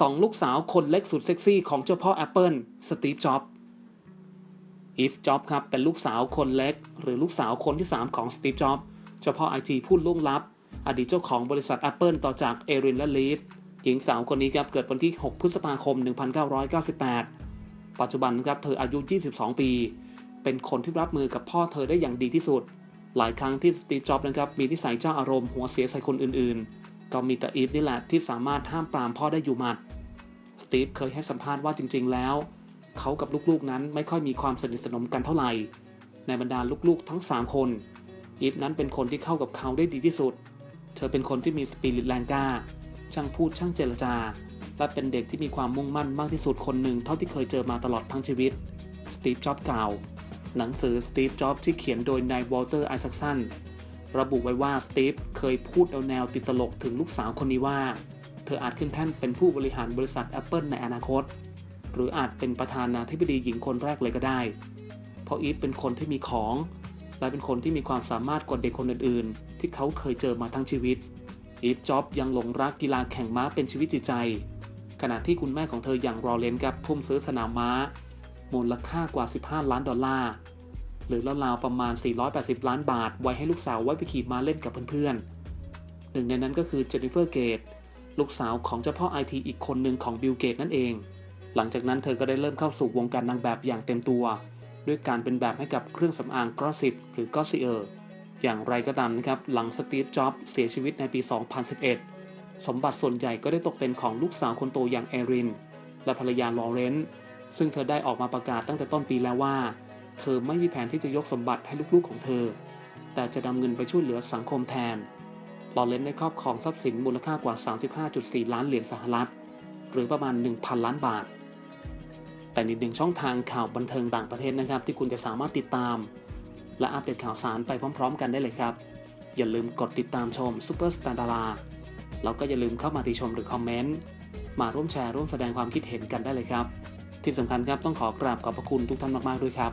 สองลูกสาวคนเล็กสุดเซ็กซี่ของเจ้าพ่อ Apple สตีฟ จ็อบส์อีฟ จ็อบส์ครับ เป็นลูกสาวคนเล็ก หรือลูกสาวคนที่ 3 ของสตีฟ จ็อบส์เจ้าพ่อไอทีผู้ล่วงลับ อดีตเจ้าของบริษัท Apple ต่อจากเอรินและลีฟหญิงสาวคนนี้ครับ เกิดวันที่ 6 พฤษภาคม 1998 ปัจจุบันครับ เธออายุ 22 ปี เป็นคนที่รับมือกับพ่อเธอได้อย่างดีที่สุด หลายครั้งที่สตีฟ จ็อบส์นะครับ มีนิสัยเจ้าอารมณ์หัวเสียใส่คนอื่นๆ ก็มีแต่อีฟนี่แหละที่สามารถห้ามปรามพ่อได้อยู่หมัด สตีฟเคยให้สัมภาษณ์ว่าจริง ๆ แล้ว เขากับลูกๆนั้นไม่ค่อยมีความสนิทสนมกันเท่าไหร่ ในบรรดาลูกๆทั้ง 3 คน อีฟนั้นเป็นคนที่เข้ากับเขาได้ดีที่สุด เธอเป็นคนที่มีสปิริตแรงกล้า ช่างพูดช่างเจรจา และเป็นเด็กที่มีความมุ่งมั่นมากที่สุดคนหนึ่งเท่าที่เคยเจอมาตลอดทั้งชีวิต สตีฟ จ็อบส์กล่าว หนังสือสตีฟ จ็อบส์ที่เขียนโดยนายวอลเตอร์ ไอซักสัน ระบุไว้ว่าสตีฟเคยพูดเอาแนวติดตลกถึงลูกสาวคนนี้ว่า เธออาจขึ้นแท่นเป็นผู้บริหารบริษัท Apple ในอนาคต หรืออาจเป็นประธานาธิบดีหญิงคนแรกเลยก็ได้ เพราะอีฟเป็นคนที่มีของ และเป็นคนที่มีความสามารถกว่าเด็กคนอื่นๆ ที่เขาเคยเจอมาทั้งชีวิต อีฟจ็อบยังหลงรักกีฬาแข่งม้าเป็นชีวิตจิตใจ ขณะที่คุณแม่ของเธออย่างรอเลนกับทุ่มซื้อสนามม้ามูลค่ากว่า 15 ล้านดอลลาร์ หรือราวๆประมาณ 480 ล้านบาท ไว้ให้ลูกสาวไว้ไปขี่ม้าเล่นกับเพื่อนๆ หนึ่งในนั้นก็คือเจนนิเฟอร์เกตลูกสาวของเจ้าพ่อไอทีอีกคนหนึ่งของบิลเกตนั่นเอง หลังจากนั้นเธอก็ได้เริ่มเข้าสู่วงการนางแบบอย่างเต็มตัว ด้วยการเป็นแบบให้กับเครื่องสำอางกรอสิบหรือกอสิเออร์อย่างไรก็ตามนะครับ หลังสตีฟ จ็อบส์เสียชีวิตในปี 2011 สมบัติส่วนใหญ่ก็ได้ตกเป็นของลูกสาวคนโตอย่างเอริน และภรรยาลอเรนซ์ซึ่งเธอได้ออกมาประกาศตั้งแต่ต้นปีแล้วว่า เธอไม่มีแผนที่จะยกสมบัติให้ลูกๆของเธอ แต่จะนำเงินไปช่วยเหลือสังคมแทนลอเรนได้ครอบครองทรัพย์สินมูลค่ากว่า 35.4 ล้านเหรียญสหรัฐ หรือประมาณ 1,000 ล้านบาท แต่อีกหนึ่งช่องทางข่าวบันเทิงต่างประเทศนะครับ ที่คุณจะสามารถติดตาม และอัปเดตข่าวสารไปพร้อม ๆ กันได้เลยครับ อย่าลืมกดติดตามชมซูเปอร์สตาร์ดาราแล้วก็อย่าลืมเข้ามาติชมหรือคอมเมนต์มาร่วมแชร์ร่วมแสดงความคิดเห็นกันได้เลยครับ ที่สำคัญครับต้องขอกราบขอบพระคุณทุกท่านมากๆด้วยครับ